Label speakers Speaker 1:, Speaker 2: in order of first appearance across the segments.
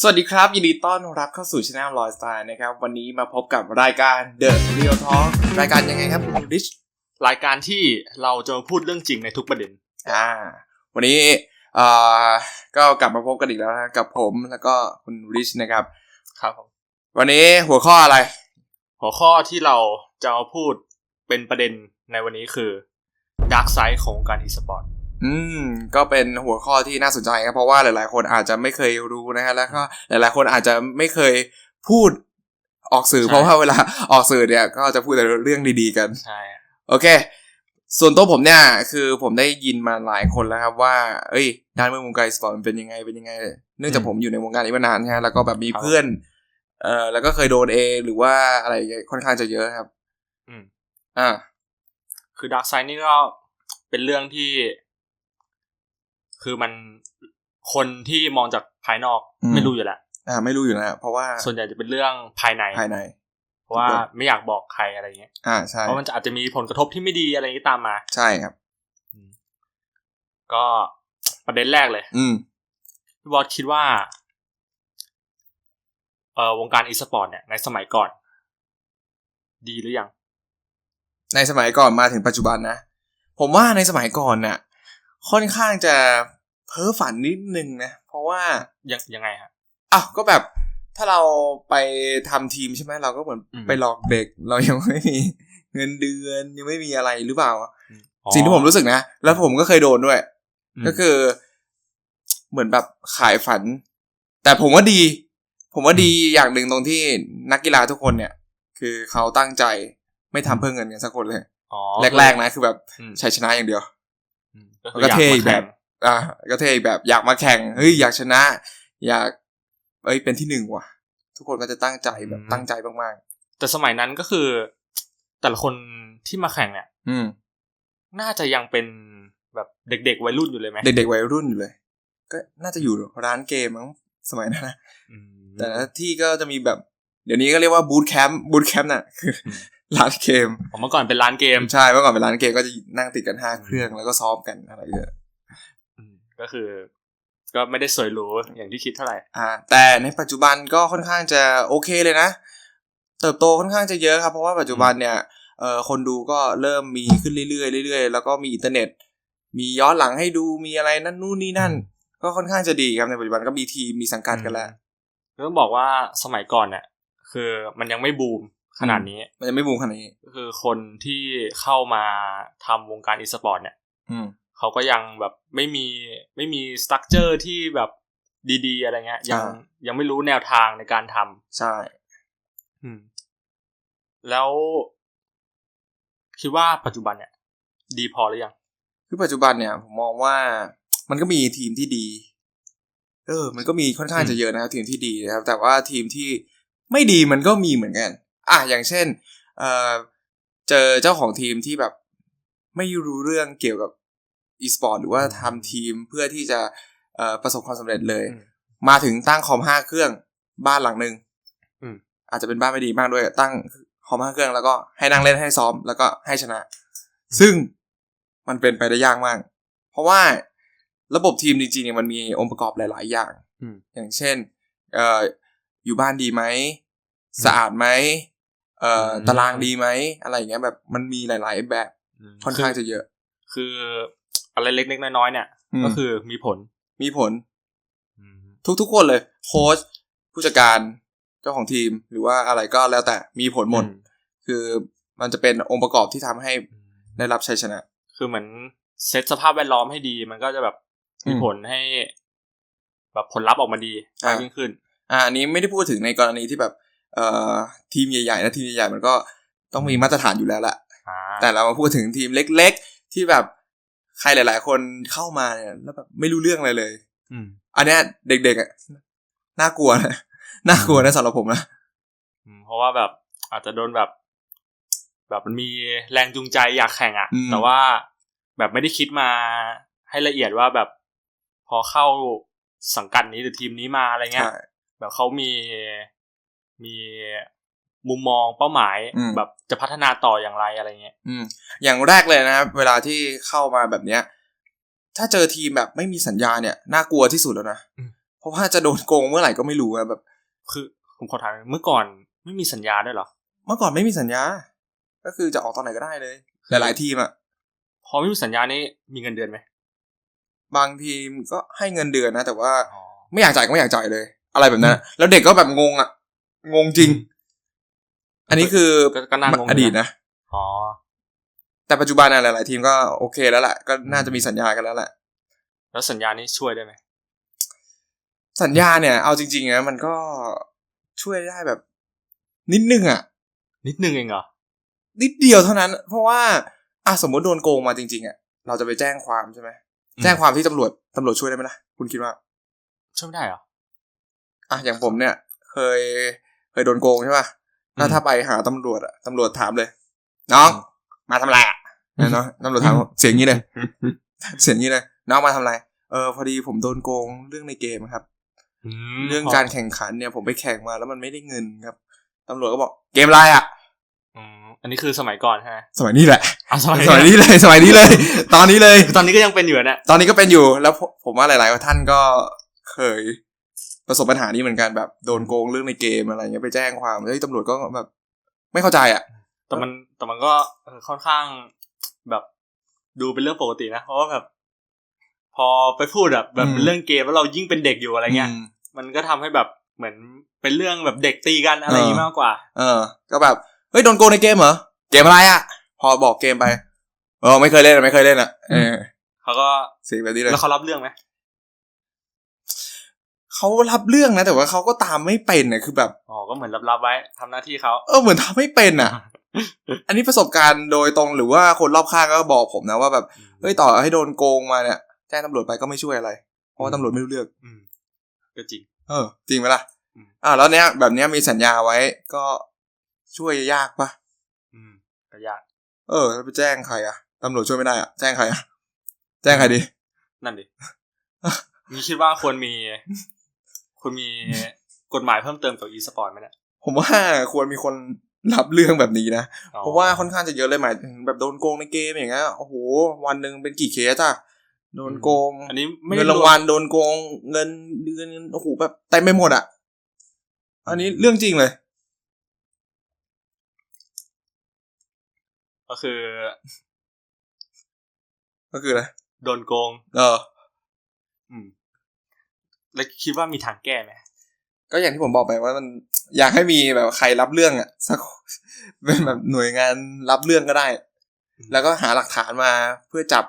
Speaker 1: สวัสดีครับ ยินดีต้อนรับเข้าสู่ช anel ลอยสไตล์นะครับ วันนี้มาพบกับรายการ The Real Talk รายการยังไงครับคุณริช
Speaker 2: รายการที่เราจะมาพูดเรื่องจริงในทุกประเด็น
Speaker 1: อ่า วันนี้เอ่อก็กลับมาพบกันอีกแล้วนะกับผมแล้วก็คุณริชนะครับ
Speaker 2: ครับผม
Speaker 1: วันนี้หัวข้ออะไร
Speaker 2: หัวข้อที่เราจะมาพูดเป็นประเด็นในวันนี้คือด a r k กไซ e ของวงการอีสปอร์ต
Speaker 1: อืมก็เป็นหัวข้อที่น่าสนใจครับเพราะว่าหลาย ๆ คนอาจจะไม่เคยรู้นะฮะแล้วก็หลาย ๆ คนอาจจะไม่เคยพูดออกสื่อ เพราะว่าเวลาออกสื่อเนี่ยก็จะพูดแต่เรื่องดีๆกัน
Speaker 2: ใช่
Speaker 1: โอเค ส่วนตัวผมเนี่ย คือผมได้ยินมาหลายคนแล้วครับว่า เอ้ยด้านเมืองวงการสปอร์ตมันเป็นยังไงเป็นยังไง เนื่องจากผมอยู่ในวงการนี้มานานใช่ไหมแล้วก็แบบมีเพื่อนเอ่อแล้วก็เคยโดนเองหรือว่าอะไรอย่างเงี้ยค่อนข้างจะเยอะครับ
Speaker 2: อืม
Speaker 1: อ่า
Speaker 2: คือด a r k กไซ e นี่ก็เป็นเรื่องที่ คือมันคนที่มองจากภายนอก
Speaker 1: อืม
Speaker 2: ไม่รู้อยู่แล้ว
Speaker 1: อ่าไม่รู้อยู่นะเพราะว่า
Speaker 2: ส่วนใหญ่จะเป็นเรื่องภายใน
Speaker 1: ภายใน
Speaker 2: เพราะว่าไม่อยากบอกใครอะไรเงี้ย
Speaker 1: อ่าใช่
Speaker 2: เพราะมันจะอาจจะมีผลกระทบที่ไม่ดีอะไรอย่างนี้ตามมา
Speaker 1: ใช่ครับ
Speaker 2: ก็ประเด็นแรกเลย
Speaker 1: อืม
Speaker 2: พี่บอสคิดว่า เอ่อวงการอีสปอร์ตเนี่ยในสมัยก่อน ดีหรือยัง
Speaker 1: ในสมัยก่อนมาถึงปัจจุบันนะผมว่าในสมัยก่อนน่ะ ค่อนข้างจะเพ้อฝันนิดนึงนะ เพราะว่า
Speaker 2: ยังยังไงฮะ
Speaker 1: อ้าวก็แบบถ้าเราไปทำทีมใช่ไหมเราก็เหมือน
Speaker 2: อืม
Speaker 1: ไปหลอกเด็ก เรายังไม่มีเงินเดือนยังไม่มีอะไรหรือเปล่า
Speaker 2: อ๋อ
Speaker 1: สิ่งที่ผมรู้สึกนะ แล้วผมก็เคยโดนด้วย
Speaker 2: ม
Speaker 1: ก็คือ เหมือนแบบขายฝัน แต่ผมว่าดี ผมว่าดีอย่างหนึ่งตรงที่นักกีฬาทุกคนเนี่ย คือเขาตั้งใจไม่ทำเพื่อเงินกันสักคนเลย
Speaker 2: อ๋อ
Speaker 1: แรกๆนะคือแบบ
Speaker 2: อืม
Speaker 1: ชัยชนะอย่างเดียว
Speaker 2: อืม ก็คื
Speaker 1: มัน
Speaker 2: อ
Speaker 1: ก็
Speaker 2: อยาก
Speaker 1: เท่
Speaker 2: มา
Speaker 1: อีกแบ
Speaker 2: แข่
Speaker 1: บ
Speaker 2: ง
Speaker 1: อะก็เท่อีกแบบอยากมาแข่งเฮ้ยอยากชนะ อยาก เอ้ยเป็นที่หนึ่งว่ะ ทุกคนก็จะตั้งใจแบบตั้งใจมาก
Speaker 2: แต่สมัยนั้นก็คือ แต่ละคนที่มาแข่งเนี่ย
Speaker 1: ๆอืม
Speaker 2: น่าจะยังเป็นแบบเด็กๆวัยรุ่นอยู่เลยไหม
Speaker 1: เด็กๆวัยรุ่นอยู่เลย ก็น่าจะอยู่ร้านเกมมั้งสมัยนั้นนะ
Speaker 2: อืม
Speaker 1: แต่ละที่ก็จะมีแบบ เดี๋ยวนี้ก็เรียกว่าบูตแคมป์บูตแคมป์น่ะคือ
Speaker 2: อืม
Speaker 1: ร้านเกม
Speaker 2: ผมเมื่อก่อนเป็นร้านเกม
Speaker 1: ใช่เมื่อก่อนเป็นร้านเกมก็จะนั่งติดกันห้าเครื่องแล้วก็ซ้อมกันอะไรเยอะ
Speaker 2: อืมก็คือ ก็ไม่ได้สวยหรูอย่างที่คิดเท่าไหร่
Speaker 1: อ่า แต่ในปัจจุบันก็ค่อนข้างจะโอเคเลยนะ เติบโตค่อนข้างจะเยอะครับ เพราะว่าปัจจุบันเนี่ยเอ่อคนดูก็เริ่มมีขึ้นเรื่อยๆเรื่อยๆแล้วก็มีอินเทอร์เน็ต มีย้อนหลังให้ดูมีอะไรนั่นนู่นนี่นั่น ก็ค่อนข้างจะดีครับในปัจจุบันก็มีทีมมีสังกัดกันแล้ว
Speaker 2: ต้องบอกว่าสมัยก่อนเนี่ยคือมันยังไม่บูม ขนาดนี้
Speaker 1: มันจะไม่บูมขนาดนี้
Speaker 2: ก็คือคนที่เข้ามาทำวงการอีสปอร์ตเนี่ย
Speaker 1: อืม
Speaker 2: เขาก็ยังแบบไม่มีไม่มีสตั๊กเจอร์ที่แบบดีๆ อะไรเงี้ย ยัง
Speaker 1: อ่า
Speaker 2: ยังไม่รู้แนวทางในการทำ
Speaker 1: ใช่
Speaker 2: อืม แล้ว คิดว่าปัจจุบันเนี่ย ดีพอหรือยัง
Speaker 1: คือปัจจุบันเนี่ย ผมมองว่ามันก็มีทีมที่ดี เออ มันก็มีค่อนข้างจะเยอะนะครับทีมที่ดีนะครับ แต่ว่าทีมที่ไม่ดีมันก็มีเหมือนกัน อะอย่างเช่นเอ่อเจอเจ้าของทีมที่แบบไม่รู้เรื่องเกี่ยวกับอีสปอร์ตหรือว่าทำทีมเพื่อที่จะเอ่อประสบความสำเร็จเลย
Speaker 2: อืม
Speaker 1: มาถึงตั้งคอมห้าเครื่องบ้านหลังหนึ่ง
Speaker 2: อืม
Speaker 1: อาจจะเป็นบ้านไม่ดีมากด้วยตั้งคอมห้าเครื่องแล้วก็ให้นั่งเล่นให้ซ้อมแล้วก็ให้ชนะ ซึ่งมันเป็นไปได้ยากมาก เพราะว่าระบบทีมจริงๆเนี่ยมันมีองค์ประกอบหลาย ๆ อย่าง
Speaker 2: อืม
Speaker 1: อย่างเช่น เอ่ออยู่บ้านดีไหม สะอาดไหม เอ่อ
Speaker 2: อืม
Speaker 1: ตารางดีไหมอะไรอย่างเงี้ยแบบมันมีหลาย ๆ แบบค่อนข้างจะเยอะ
Speaker 2: คืออะไรเล็กๆน้อยๆเนี่ย
Speaker 1: อืม
Speaker 2: ก็คือมีผล
Speaker 1: มีผลทุกๆคนเลย โค้ชผู้จัดการเจ้าของทีมหรือว่าอะไรก็แล้วแต่มีผลหมด
Speaker 2: อืม
Speaker 1: คือมันจะเป็นองค์ประกอบที่ทำให้ได้รับชัยชนะ
Speaker 2: คือเหมือนเซตสภาพแวดล้อมให้ดี มันก็จะแบบมี
Speaker 1: อืม
Speaker 2: ผลให้ แบบผลลัพธ์ออกมาดีมาก
Speaker 1: อ่า
Speaker 2: ยิ่งขึ้น
Speaker 1: อ่าอันนี้ไม่ได้พูดถึงในกรณีที่แบบเอ่อ ทีมใหญ่ๆนะทีมใหญ่ๆมันก็ต้องมีมาตรฐานอยู่แล้วแหละ
Speaker 2: อ่า
Speaker 1: แต่เรามาพูดถึงทีมเล็ก ๆ ที่แบบใครหลาย ๆ คนเข้ามาเนี่ยแล้วแบบไม่รู้เรื่องอะไรเลย
Speaker 2: อืม
Speaker 1: อันเนี้ยเด็กๆอะน่ากลัวนะน่ากลัวนะสำหรับผมนะ
Speaker 2: อืมเพราะว่าแบบอาจจะโดนแบบ แบบมันมีแรงจูงใจอยากแข่งอะ่ะ
Speaker 1: อืม
Speaker 2: แต่ว่าแบบไม่ได้คิดมาให้ละเอียดว่าแบบพอเข้าสังกัดนี้หรือทีมนี้มาอะไรเงี้ย
Speaker 1: ใช่
Speaker 2: แบบเขามี มีมุมมองเป้าหมาย
Speaker 1: อืม
Speaker 2: แบบจะพัฒนาต่ออย่างไรอะไรเงี้ย
Speaker 1: อืมอย่างแรกเลยนะครับ เวลาที่เข้ามาแบบเนี้ย ถ้าเจอทีมแบบไม่มีสัญญาเนี่ยน่ากลัวที่สุดแล้วนะ
Speaker 2: อืม
Speaker 1: เพราะว่าจะโดนโกงเมื่อไหร่ก็ไม่รู้อะแบบ
Speaker 2: คือผมขอถามหน่อยเมื่อก่อนไม่มีสัญญาด้วยเหรอ
Speaker 1: เมื่อก่อนไม่มีสัญญา ก็คือจะออกตอนไหนก็ได้เลย หลายๆทีมอะ
Speaker 2: พอไม่มีสัญญานี่มีเงินเดือนไหม
Speaker 1: บางทีมก็ให้เงินเดือนนะแต่ว่า
Speaker 2: อ๋อ
Speaker 1: ไม่อยากจ่ายก็ไม่อยากจ่ายเลย อะไรแบบนั้นอะแล้วเด็กก็แบบงงอะ งงจริง อันนี้คือ
Speaker 2: ก็ก็น่างง
Speaker 1: อดีตนะ
Speaker 2: อ๋อ
Speaker 1: แต่ปัจจุบันอะหลายๆทีมก็โอเคแล้วแหละก็น่าจะมีสัญญากันแล้วแหละ
Speaker 2: แล้วสัญญานี่ช่วยได้ไหม
Speaker 1: สัญญาเนี่ย เอาจริงๆนะมันก็ช่วยได้แบบ นิดนึงอะ
Speaker 2: นิดนึงเองเหรอ
Speaker 1: นิดเดียวเท่านั้น เพราะว่าอะสมมติโดนโกงมาจริง ๆอะเราจะไปแจ้งความใช่ไหม
Speaker 2: อืม
Speaker 1: แจ้งความที่ตำรวจตำรวจช่วยได้ไหมล่ะคุณคิดว่า
Speaker 2: ช่วยไม่ได้เหรอ
Speaker 1: อะอย่างผมเนี่ย เคย เคยโดนโกงใช่ป่ะถ้า
Speaker 2: อืม
Speaker 1: ถ้าไปหาตำรวจอะตำรวจถามเลย น้อง มาทำอะไรอะเนี่ยเนาะตำรวจถามเสียงนี้เลย เสียงนี้เลย น้องมาทำอะไร เออพอดีผมโดนโกงเรื่องในเกมครับ
Speaker 2: ม
Speaker 1: เรื่องการแข่งขันเนี่ย ผมไปแข่งมาแล้วมันไม่ได้เงินครับตำรวจก็บอกเกมอะไรอะ
Speaker 2: อืมอันนี้คือสมัยก่อนใช่ไหม
Speaker 1: สมัยนี้แหละ
Speaker 2: อะสมัย
Speaker 1: สมัยนี้เลย สมัยนี้เลย ตอนนี้เลย
Speaker 2: คือตอนนี้ก็ยังเป็นอยู่นะ
Speaker 1: ตอนนี้ก็เป็นอยู่แล้วผมผมว่าหลาย ๆ ท่านก็เคย ประสบปัญหานี้เหมือนกันแบบโดนโกงเรื่องในเกมอะไรเงี้ยไปแจ้งความเฮ้ยตำรวจก็แบบ ไม่เข้าใจอะ
Speaker 2: แต่มันแต่มันก็เออค่อนข้างแบบดูเป็นเรื่องปกตินะเพราะว่าแบบ พอไปพูดแบบแบบ
Speaker 1: อืม
Speaker 2: เรื่องเกมแล้วเรายิ่งเป็นเด็กอยู่อะไรเงี้ย
Speaker 1: อืม
Speaker 2: มันก็ทำให้แบบเหมือนเป็นเรื่องแบบเด็กตีกันอะไรอย่างงี้
Speaker 1: เออ
Speaker 2: มากกว่า
Speaker 1: เออ ก็แบบเฮ้ยโดนโกงในเกมเหรอเกมอะไรอะ พอบอกเกมไปเออไม่เคยเล่นอะไม่เคยเล่นอะเออ
Speaker 2: เขาก็
Speaker 1: เสียงแบบนี้เลย
Speaker 2: แล้วเขารับเรื่องไหม
Speaker 1: เขารับเรื่องนะ แต่ว่าเขาก็ตามไม่เป็นอะคือแบบ
Speaker 2: อ๋อก็เหมือนรับๆไว้ทำหน้าที่เขา
Speaker 1: เออเหมือนทำไม่เป็นอะ อันนี้ประสบการณ์โดยตรงหรือว่าคนรอบข้างก็บอกผมนะว่าแบบเฮ้ยต่อให้โดนโกงมาเนี่ยแจ้งตำรวจไปก็ไม่ช่วยอะไร เพราะว่าตำรวจไม่รู้เรื่อง
Speaker 2: อืมก็จริง
Speaker 1: เออ จริงไหมล่ะ
Speaker 2: อืม
Speaker 1: อ่าแล้วเนี้ยแบบเนี้ยมีสัญญาไว้ก็ช่วยยากปะ
Speaker 2: อืมก็ยาก
Speaker 1: เออแล้วไปแจ้งใครอะตำรวจช่วยไม่ได้อะแจ้งใครอะแจ้งใครดี
Speaker 2: นั่นดินี่คิดว่าควรมี ควรมีกฎหมายเพิ่มเติมเกี่ยวกับ e-sport ไหมเนี่ย
Speaker 1: ผมว่าควรมีคนรับเรื่องแบบนี้นะ
Speaker 2: อ๋อ
Speaker 1: เพราะว่าค่อนข้างจะเยอะเลยหมายถึงแบบโดนโกงในเกมอย่างเงี้ยโอ้โหวันหนึ่งเป็นกี่เคสอะโดนโกง
Speaker 2: อันนี้ไม่
Speaker 1: เงิ
Speaker 2: ได้
Speaker 1: นรางวัลโดนโกงเงินเดือนโอ้โหแบบเต็มไปหมดอะอันนี้เรื่องจริงเลย
Speaker 2: ก็คือ
Speaker 1: ก็คืออะไร
Speaker 2: โดนโกง
Speaker 1: เออ
Speaker 2: อืม แล้วคิดว่ามีทางแก้ไหม
Speaker 1: ก็อย่างที่ผมบอกไปว่ามันอยากให้มีแบบใครรับเรื่องอะสักเป็นแบบหน่วยงานรับเรื่องก็ได้ แล้วก็หาหลักฐานมาเพื่อจับ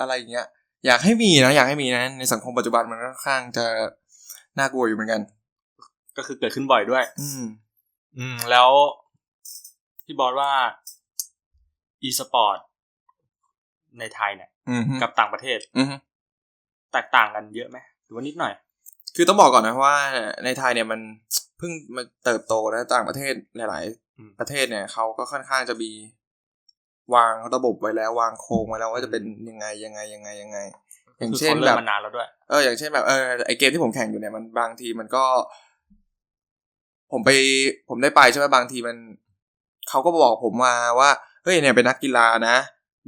Speaker 1: อะไรอย่างเงี้ย อยากให้มีนะอยากให้มีนะ ในสังคมปัจจุบันมันค่อนข้างจะน่ากลัวอยู่เหมือนกัน
Speaker 2: ก็คือเกิดขึ้นบ่อยด้วย
Speaker 1: อืม
Speaker 2: อืม แล้วพี่บอสว่า e-sport ในไทยเนี่ย
Speaker 1: อืมฮึ
Speaker 2: กับต่างประเทศ
Speaker 1: อืมฮึ
Speaker 2: แตกต่างกันเยอะไหมหรือว่านิดหน่อย
Speaker 1: คือต้องบอกก่อนนะว่าในไทยเนี่ยมันเพิ่งมาเติบโตนะต่างประเทศหลาย
Speaker 2: อืม
Speaker 1: ๆประเทศเนี่ยเขาก็ค่อนข้างจะมีวางระบบไว้แล้ววางโครงไว้แล้วว่าจะเป็นยังไงยังไงยังไงยังไง อย่าง
Speaker 2: คือ
Speaker 1: เช่น
Speaker 2: เขา
Speaker 1: แบ
Speaker 2: เริ่
Speaker 1: บ
Speaker 2: มมานานแล้วด้วย
Speaker 1: เอออย่างเช่นแบบเออไอเกมที่ผมแข่งอยู่เนี่ยมันบางทีมันก็ ผมไปผมได้ไปใช่ไหมบางทีมันเขาก็บอกผมมาว่าเฮ้ยเนี่ยเป็นนักกีฬานะ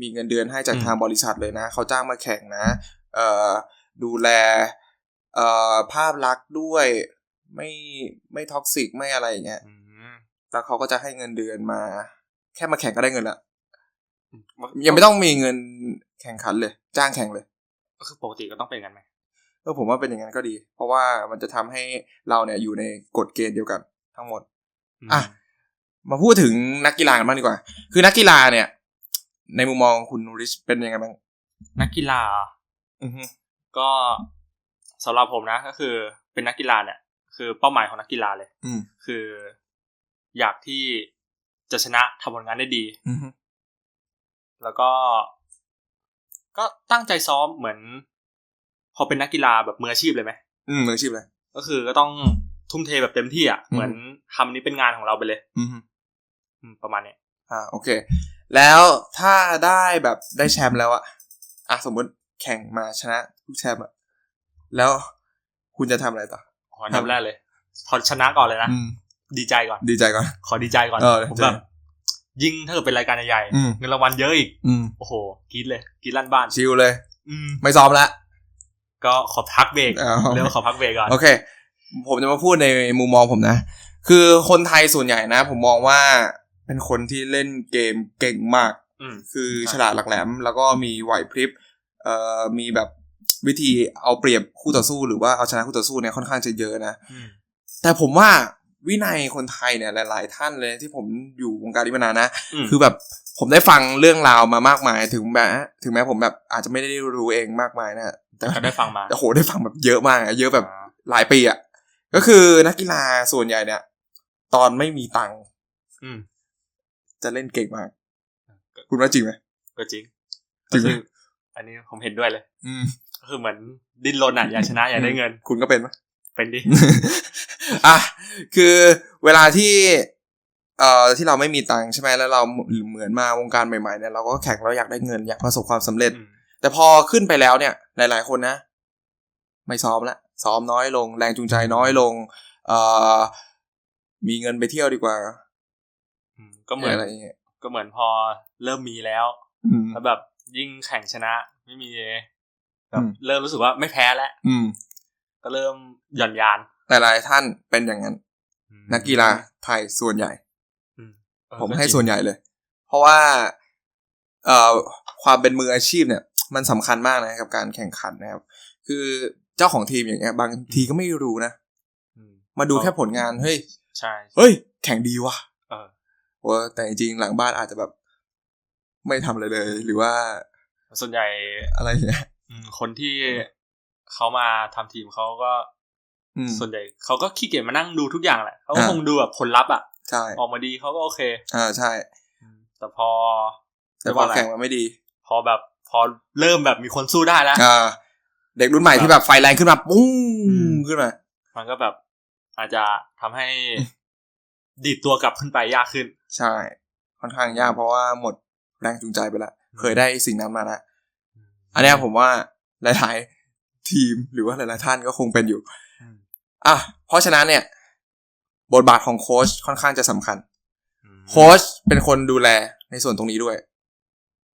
Speaker 1: มีเงินเดือนให้จาก
Speaker 2: อืม
Speaker 1: ทางบริษัทเลยนะเขาจ้างมาแข่งนะ เอ่อดูแลเอ่อ ภาพลักษณ์ด้วยไม่ไม่ท็อกซิกไม่อะไรอย่างเงี้ย
Speaker 2: อืม
Speaker 1: แล้วเขาก็จะให้เงินเดือนมา แค่มาแข่งก็ได้เงินละยังไม่ต้องมีเงินแข่งขันเลย จ้างแข่งเลย
Speaker 2: ก็คือปกติก็ต้องเป็นกันไหม
Speaker 1: เออผมว่าเป็นอย่างนั้นก็ดี เพราะว่ามันจะทำให้เราเนี่ยอยู่ในกฎเกณฑ์เดียวกันทั้งหมดอะมาพูดถึงนักกีฬากันบ้างดีกว่า คือนักกีฬาเนี่ย ในมุมมองคุณนูริชเป็นยังไงบ้าง
Speaker 2: นักกีฬาเหรอ
Speaker 1: อือฮึ
Speaker 2: ก็ สำหรับผมนะ ก็คือเป็นนักกีฬาเนี่ย คือเป้าหมายของนักกีฬาเลย
Speaker 1: อืม
Speaker 2: คือ อยากที่จะชนะทำผลงานได้ดี
Speaker 1: อือฮึ
Speaker 2: แล้วก็ ก็ตั้งใจซ้อมเหมือน พอเป็นนักกีฬาแบบมืออาชีพเลยไหม
Speaker 1: อืมมืออาชีพเลย
Speaker 2: ก็คือก็ต้องทุ่มเทแบบเต็มที่อะ
Speaker 1: อืม
Speaker 2: เหมือนทำอันนี้เป็นงานของเราไปเลย
Speaker 1: อือฮึ
Speaker 2: อืมประมาณเนี้ย
Speaker 1: อ่า โอเค แล้วถ้าได้แบบได้แชมป์แล้วอะอะสมมติแข่งมาชนะทุกแชมป์อะ แล้วคุณจะทำอะไรต่อ
Speaker 2: ขออันดับแรกเลย พอชนะก่อนเลยนะ
Speaker 1: อืม
Speaker 2: ดีใจก่อน
Speaker 1: ดีใจก่อน
Speaker 2: ขอดีใจก่อน
Speaker 1: เออ
Speaker 2: ผม
Speaker 1: ใช่
Speaker 2: แบบยิ่งถ้าเกิดเป็นรายการใหญ่
Speaker 1: อืม
Speaker 2: ๆเงินรางวัลเยอะอีก
Speaker 1: อืม
Speaker 2: โอ้โหกรีดเลยกรีดลั่นบ้าน
Speaker 1: ชิลเลย
Speaker 2: อืม
Speaker 1: ไม่ซ้อมละ
Speaker 2: ก็ขอพักเบรก
Speaker 1: อ้าว
Speaker 2: เรื่องขอพักเบรกก่อน
Speaker 1: โอเค ผมจะมาพูดในมุมมองผมนะ คือคนไทยส่วนใหญ่นะ ผมมองว่าเป็นคนที่เล่นเกมเก่งมาก
Speaker 2: อืม
Speaker 1: คือ
Speaker 2: ครับ
Speaker 1: ฉลาดหลักแหลม แล้วก็มีไหวพริบเอ่อมีแบบ วิธีเอาเปรียบคู่ต่อสู้หรือว่าเอาชนะคู่ต่อสู้เนี่ยค่อนข้างจะเยอะนะ
Speaker 2: อืม
Speaker 1: แต่ผมว่าวินัยคนไทยเนี่ยหลาย ๆ ท่านเลยที่ผมอยู่วงการนี้มานานนะ
Speaker 2: อืม
Speaker 1: คือแบบผมได้ฟังเรื่องราวมามากมายถึงแม้ถึงแม้ผมแบบอาจจะไม่ได้รู้เองมากมายนะแต่
Speaker 2: ก็ได้ฟังมา
Speaker 1: โอ้โหได้ฟังแบบเยอะมากอะเยอะแบบ
Speaker 2: อ่า
Speaker 1: หลายปีอะก็คือนักกีฬาส่วนใหญ่เนี่ย ตอนไม่มีตังค์
Speaker 2: อืม
Speaker 1: จะเล่นเก่งมาก คุณว่าจริงไหม
Speaker 2: ก็จริง
Speaker 1: จริงไหม
Speaker 2: ก็คืออันนี้ผมเห็นด้วยเลย
Speaker 1: อืม
Speaker 2: ก็ คือเหมือนดิ้นรนอะอยากชนะอยากได้เงิน
Speaker 1: คุณก็เป็นไหม
Speaker 2: เป็นดิ
Speaker 1: อะคือเวลาที่เอ่อที่เราไม่มีตังค์ใช่ไหมแล้วเราเหมือนมาวงการใหม่ๆเนี่ยเราก็แข่งเราอยากได้เงินอยากประสบความสำเร็จ
Speaker 2: อืม
Speaker 1: แต่พอขึ้นไปแล้วเนี่ยหลาย ๆ คนนะ ไม่ซ้อมละซ้อมน้อยลง แรงจูงใจน้อยลง เอ่อมีเงินไปเที่ยวดีกว่า
Speaker 2: อืมก็เหมือน
Speaker 1: อะไรอย่างเงี้ย
Speaker 2: ก็เหมือนพอเริ่มมีแล้ว
Speaker 1: อืม
Speaker 2: แล้วแบบยิ่งแข่งชนะ ไม่มี แบ
Speaker 1: อื
Speaker 2: บ
Speaker 1: ม
Speaker 2: เริ่มรู้สึกว่าไม่แพ้แล้ว
Speaker 1: อืม
Speaker 2: ก็เริ่มหย่อนยาน
Speaker 1: หลายๆท่านเป็นอย่างนั้น
Speaker 2: อืม
Speaker 1: นักกีฬาไทยส่วนใหญ่
Speaker 2: อืมเออ
Speaker 1: ผม
Speaker 2: ก็
Speaker 1: ให้
Speaker 2: จริง
Speaker 1: ส่วนใหญ่เลย เพราะว่าเอ่อความเป็นมืออาชีพเนี่ย มันสำคัญมากนะกับการแข่งขันนะครับ คือเจ้าของทีมอย่างเงี้ย บางทีก็ไม่รู้นะ
Speaker 2: อืม
Speaker 1: มาดูแค่ผลงานเฮ้ย
Speaker 2: ใช่
Speaker 1: เฮ้ย แข่งดีว่ะ
Speaker 2: เออ
Speaker 1: ว่าแต่จริงๆหลังบ้านอาจจะแบบ ไม่ทำอะไรเลย หรือว่า
Speaker 2: ส่วนใหญ่
Speaker 1: อะไรอย่างเงี้ย
Speaker 2: อืม คนที่เขามาทำทีมเขาก็
Speaker 1: อืม
Speaker 2: ส่วนใหญ่เขาก็ขี้เกียจมานั่งดูทุกอย่างแหละเขาก็
Speaker 1: อ่า
Speaker 2: คงดูแบบผลลัพธ์อะ
Speaker 1: ใช่
Speaker 2: ออกมาดีเขาก็โอเค
Speaker 1: อ่าใช่
Speaker 2: อืมแต่พอ
Speaker 1: แต่พอแข่งมันไม่ดี
Speaker 2: พอแบบพอเริ่มแบบมีคนสู้ได้แล้ว
Speaker 1: อ่าเด็กรุ่นใหม่ที่แบบไฟแรงขึ้นมาปุ้ง
Speaker 2: อืม
Speaker 1: ขึ้นมา
Speaker 2: มันก็แบบอาจจะทำให้ดีดตัวกลับขึ้นไปยากขึ้น
Speaker 1: ใช่ ค่อนข้างยากเพราะว่าหมดแรงจูงใจไปแล้วเคยได้สิ่งนั้นมาแล้ว อันเนี้ยผมว่าหลายๆทีมหรือว่าหลายๆท่านก็คงเป็นอยู่
Speaker 2: อืม
Speaker 1: อะเพราะฉะนั้นเนี่ย บทบาทของโค้ชค่อนข้างจะสำคัญ
Speaker 2: อืม
Speaker 1: โค้ชเป็นคนดูแลในส่วนตรงนี้ด้วย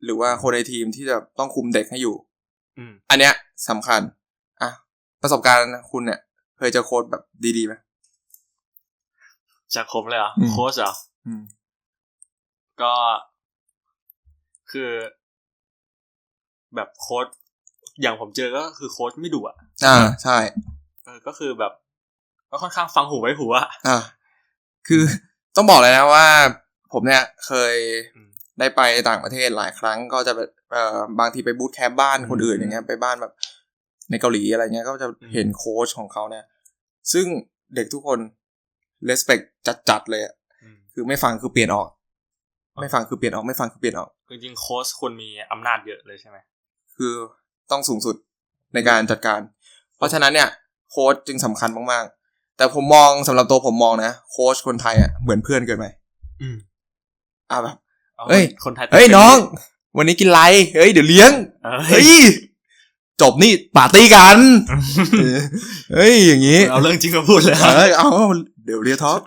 Speaker 1: หรือว่าคนในทีมที่จะต้องคุมเด็กให้อยู่
Speaker 2: อืม
Speaker 1: อันเนี้ยสำคัญอะประสบการณ์คุณเนี่ย เคยเจอโค้ชแบบดีๆไหม
Speaker 2: จากคมเลยเหรอ
Speaker 1: อืม
Speaker 2: โค้ชเหรอ
Speaker 1: อืม
Speaker 2: ก็คือ แบบโค้ชอย่างผมเจอก็คือโค้ชไม่ดุอะ
Speaker 1: อ่าใช่
Speaker 2: เออก็คือแบบ ก็ค่อนข้างฟังหูไว้หูอะ
Speaker 1: อ่าคือต้องบอกเลยนะว่า ผมเนี่ยเคย
Speaker 2: อืม
Speaker 1: ได้ไปต่างประเทศหลายครั้ง ก็จะแบบเอ่อบางทีไปบูธแคมป์บ้านคนอื่น
Speaker 2: อืม
Speaker 1: อย่างเงี้ยไปบ้านแบบ ในเกาหลีอะไรเงี้ยก็จะ
Speaker 2: อืม
Speaker 1: เห็นโค้ชของเขาเนี่ย ซึ่งเด็กทุกคน respect จัดๆเลยอะ
Speaker 2: อืม
Speaker 1: คือไม่ฟังคือเปลี่ยนออก ไม่ฟังคือเปลี่ยนออกไม่ฟังคือเปลี่ยนออก
Speaker 2: จริงๆโค้ชควรมีอำนาจเยอะเลยใช่ไหม
Speaker 1: คือต้องสูงสุดในการจัดการ เพราะฉะนั้นเนี่ยโค้ชจึงสำคัญมากๆ แต่ผมมองสำหรับตัวผมมองนะโค้ชคนไทยอะเหมือนเพื่อนเกินไป
Speaker 2: อืม
Speaker 1: อะแบบ
Speaker 2: อา
Speaker 1: เอ้ย
Speaker 2: คนไทย
Speaker 1: เฮ้ยน้อง วันนี้กินไรเฮ้ยเดี๋ยวเลี้ยง
Speaker 2: เฮ้
Speaker 1: เฮ้
Speaker 2: ย
Speaker 1: ยจบนี่ปาร์ตี้กัน เฮ้ย อย่างนี้
Speaker 2: เอาเรื่องจริงมาพูดเลย
Speaker 1: เออเอาเดี๋ยวเรียท็อป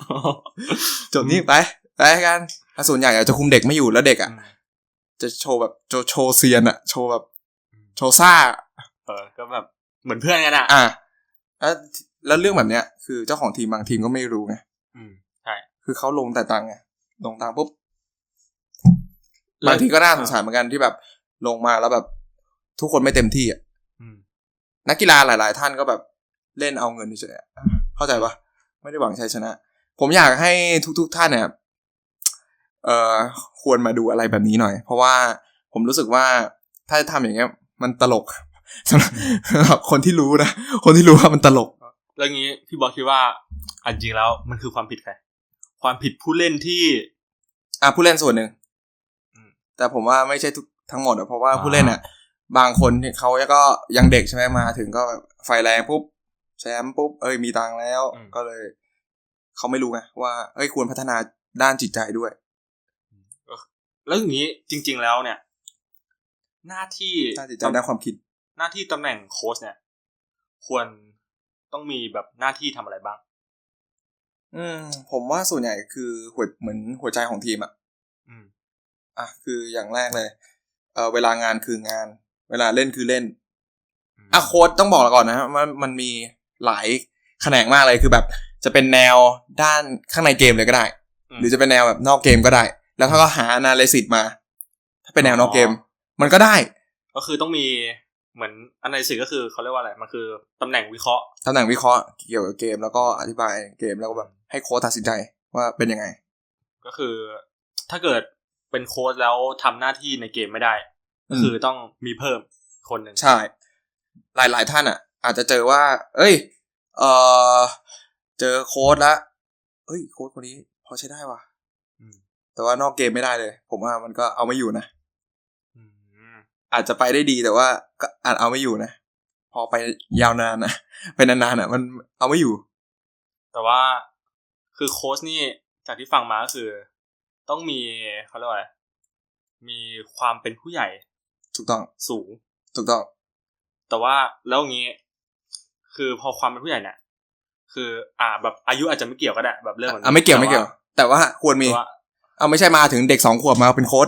Speaker 1: จบนี่ไป ไปกันถ้าส่วนใหญ่อะจะคุมเด็กไม่อยู่แล้วเด็กอะจะโชว์แบบโชว์โชว์เซียนอะโชว์แบบ โชว์ซ่า
Speaker 2: เออ ก็แบบเหมือนเพื่อนกันอะ
Speaker 1: อะแล้วแล้วเรื่องแบบเนี้ย คือเจ้าของทีมบางทีมก็ไม่รู้ไง
Speaker 2: อืมใช่
Speaker 1: คือเขาลงแต่ตังค์ไงลงตังค์ปุ๊บบางทีก็น่าสงสารเหมือนกันที่แบบลงมาแล้วแบบ ทุกคนไม่เต็มที่อะ
Speaker 2: อืม
Speaker 1: นักกีฬาหลาย ๆ ท่านก็แบบเล่นเอาเงินเฉยๆอะเข้าใจปะไม่ได้หวังชัยชนะ ผมอยากให้ทุก ๆ ท่านเนี่ยเอ่อควรมาดูอะไรแบบนี้หน่อย เพราะว่าผมรู้สึกว่าถ้าทำอย่างเงี้ย มันตลกสำหรับสำหรับคนที่รู้นะ คนที่รู้ว่ามันตลก
Speaker 2: แล้วงี้พี่บอสคิดว่าอันจริงแล้วมันคือความผิดใครความผิดผู้เล่นที่
Speaker 1: อะผู้เล่นส่วนหนึ่ง
Speaker 2: อืม
Speaker 1: แต่ผมว่าไม่ใช่ทุกทั้งหมดอะเพราะว่า
Speaker 2: อ่า
Speaker 1: ผู้เล่นอะบางคนเนี่ยเขาก็ยังเด็กใช่ไหมมาถึงก็แบบไฟแรงปุ๊บแชมป์ปุ๊บเอ้ยมีตังค์แล้ว ก็เลยเขาไม่รู้ไงว่า เอ้ยควรพัฒนาด้านจิตใจด้วย
Speaker 2: แล้วอย่างนี้จริง ๆ แล้วเนี่ย หน้าที่
Speaker 1: ด้านจิตใจด้านความคิด
Speaker 2: หน้าที่ตำแหน่งโค้ชเนี่ย ควรต้องมีแบบหน้าที่ทำอะไรบ้าง
Speaker 1: อืม ผมว่าส่วนใหญ่คือหัวเหมือนหัวใจของทีมอะ
Speaker 2: อืม
Speaker 1: อะคืออย่างแรกเลย เออเวลางานคืองาน เวลาเล่นคือเล่น
Speaker 2: อื
Speaker 1: อะโค้ดต้องบอกเราก่อนนะมันมันมีหลายแขนงมากเลยคือแบบ จะเป็นแนวด้านข้างในเกมเลยก็ได้ หรือจะเป็นแนวแบบนอกเกมก็ได้ แล้วเขาก็หา analysis มา ถ้าเป็นแนวนอกเกม มันก็ได้
Speaker 2: ก็คือต้องมีเหมือนอันในสิ่ก็คือเขาเรียกว่าอะไรมันคือตำแหน่งวิเคราะห์
Speaker 1: ตำแหน่งวิเคราะห์เกี่ยวกับเกมแล้วก็อธิบายเกมแล้วก็แบบให้โค้ดตัดสินใจว่าเป็นยังไง
Speaker 2: ก็คือถ้าเกิดเป็นโค้ดแล้วทำหน้าที่ในเกมไม่ได้
Speaker 1: อื
Speaker 2: ก็
Speaker 1: ม
Speaker 2: คือต้องมีเพิ่มคนหนึ่ง
Speaker 1: ใช่ หลายหลายท่านอะ อาจจะเจอว่า เอ้ย เออเจอโค้ดละเอ้ยโค้ดคนนี้พอใช้ได้ว่ะ
Speaker 2: อืม
Speaker 1: แต่ว่านอกเกมไม่ได้เลย ผมว่ามันก็เอาไม่อยู่นะ
Speaker 2: อืม
Speaker 1: อาจจะไปได้ดีแต่ว่าก็อาจเอาไม่อยู่นะ พอไปยาวนานนะไปนานๆอะ มันเอาไม่อยู่
Speaker 2: แต่ว่าคือโค้ชนี่จากที่ฟังมาก็คือ ต้องมีเขาเรียกว่าอะไรมีความเป็นผู้ใหญ่
Speaker 1: ถูกต้อง
Speaker 2: สูง
Speaker 1: ถูกต้อง
Speaker 2: แต่ว่าแล้วงี้ คือพอความเป็นผู้ใหญ่เนี่ยคือ อ่า แบบอายุอาจจะไม่เกี่ยวก็ได้แบบเรื่องแบบนี้
Speaker 1: อะไม่เกี่ยวไม่เกี่ยว แต่ว่าควรมี
Speaker 2: แต่ว่า
Speaker 1: เอาไม่ใช่มาถึงเด็กสองขวบมาเป็นโค้ด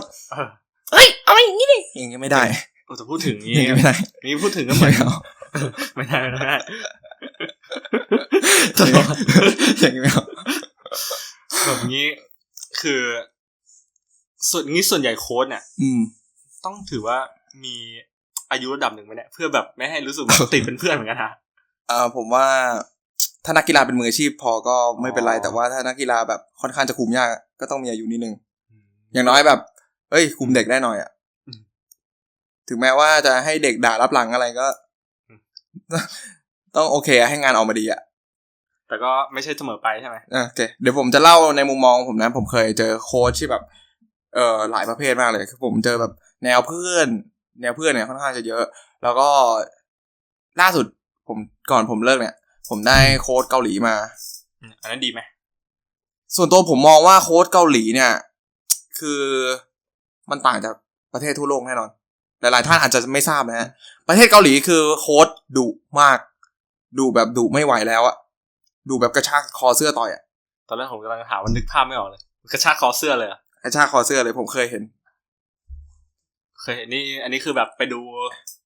Speaker 2: เออ
Speaker 1: เอ้ยเอาอย่างนี้ดิอย่างนี้ไม่ได้
Speaker 2: เราจะพูดถึง
Speaker 1: อ
Speaker 2: นี้
Speaker 1: ย่างนี้ไม่ได้
Speaker 2: นี่พูดถึงก็เหมื
Speaker 1: ไม่
Speaker 2: อน
Speaker 1: เอา
Speaker 2: ไม่ได้ไม่ได้
Speaker 1: อย่างนี้ไม่เอา
Speaker 2: แบบนี้คือ ส่วนนี้ส่วนใหญ่โค้ดเนี่ย
Speaker 1: อืม
Speaker 2: ต้องถือว่ามีอายุระดับหนึ่งไหมเนี่ยเพื่อแบบไม่ให้รู้สึกแบบติดเป็นเพื่อนเหมือนกันฮะ
Speaker 1: เอ่อผมว่าถ้านักกีฬาเป็นมืออาชีพพอก็ไม่เป็นไร
Speaker 2: อ๋อ
Speaker 1: แต่ว่าถ้านักกีฬาแบบค่อนข้างจะคุมยากก็ต้องมีอายุนิดนึงอย่างน้อยแบบ เอ้ยคุมเด็กได้หน่อยอะ
Speaker 2: อืม
Speaker 1: ถึงแม้ว่าจะให้เด็กด่ารับหลังอะไรก็
Speaker 2: อืม
Speaker 1: ต้องโอเคอะให้งานออกมาดีอะ
Speaker 2: แต่ก็ไม่ใช่เสมอไปใช่ไหม
Speaker 1: อะโอเคเดี๋ยวผมจะเล่าในมุมมองผมนะ ผมเคยเจอโค้ชที่แบบ เอ่อหลายประเภทมากเลยคือผมเจอแบบ แนวเพื่อน แนวเพื่อนเนี่ยค่อนข้างจะเยอะ แล้วก็ล่าสุดผมก่อนผมเลิกเนี่ย ผมได้โค้ชเกาหลีมา
Speaker 2: อืมอันนั้นดีไหม
Speaker 1: ส่วนตัวผมมองว่าโค้ชเกาหลีเนี่ย คือ มันต่างจากประเทศทั่วโลกแน่นอน หลาย ๆ ท่านอาจจะไม่ทราบนะฮะ ประเทศเกาหลีคือโค้ชดุมากดุแบบดุไม่ไหวแล้วอะดุแบบกระชากคอเสื้อต่อยอะ
Speaker 2: ตอนแรกผมกำลังหาวันนึกภาพไม่ออกเลย กระชากคอเสื้อเลยเหรอก
Speaker 1: ระชากคอเสื้อเลยผมเคยเห็น
Speaker 2: เคยเห็นนี่ อันนี้คือแบบไปดู